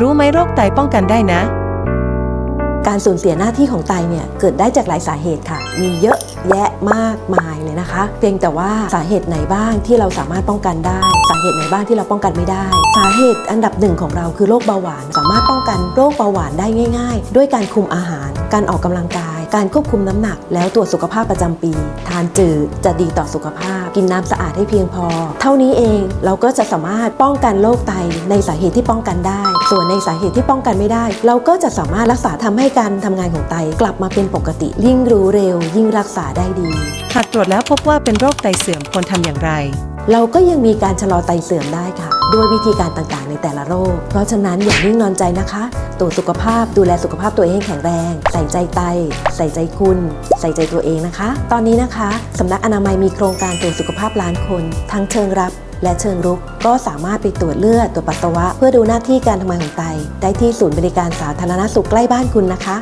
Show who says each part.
Speaker 1: รู้ไหมโรคไตป้องกันได้นะ
Speaker 2: การสูญเสียหน้าที่ของไตเนี่ยเกิดได้จากหลายสาเหตุค่ะ มีเยอะแยะมากมายเลยนะคะ เพียงแต่ว่าสาเหตุไหนบ้างที่เราสามารถป้องกันได้ สาเหตุไหนบ้างที่เราป้องกันไม่ได้ สาเหตุอันดับหนึ่งของเราคือโรคเบาหวาน สามารถป้องกันโรคเบาหวานได้ง่าย ๆ ด้วยการคุมอาหาร การออกกำลังกาย การควบคุมน้ำหนัก แล้วตรวจสุขภาพประจำปี ทานจืดจะดีต่อสุขภาพ กินน้ำสะอาดให้เพียงพอ เท่านี้เองเราก็จะสามารถป้องกันโรคไตในสาเหตุที่ป้องกันได้ ส่วนในสาเหตุที่ป้องกันไม่ได้ เราก็จะสามารถรักษาทำให้การทำงานของไตกลับมาเป็นปกติ ยิ่งรู้เร็ว ยิ่งรักษาได้ดี
Speaker 1: หากตรวจแล้วพบว่าเป็นโรคไตเสื่อมควรทำอย่างไร
Speaker 2: เราก็ยังมีการชะลอไตเสื่อมได้ค่ะ ด้วยวิธีการต่างๆ ในแต่ละโรค เพราะฉะนั้นอย่านิ่งนอนใจนะคะ ตรวจสุขภาพดูแลสุขภาพตัวเองให้แข็งแรง ใส่ใจไต ใส่ใจคุณ ใส่ใจตัวเองนะคะ ตอนนี้นะคะสำนักอนามัยมีโครงการตรวจสุขภาพล้านคน ทั้งเชิงรับและเชิงรุกก็สามารถไปตรวจเลือดตรวจปัสสาวะ เพื่อดูหน้าที่การทำงานของไต ได้ที่ศูนย์บริการสาธารณสุขใกล้บ้านคุณนะคะ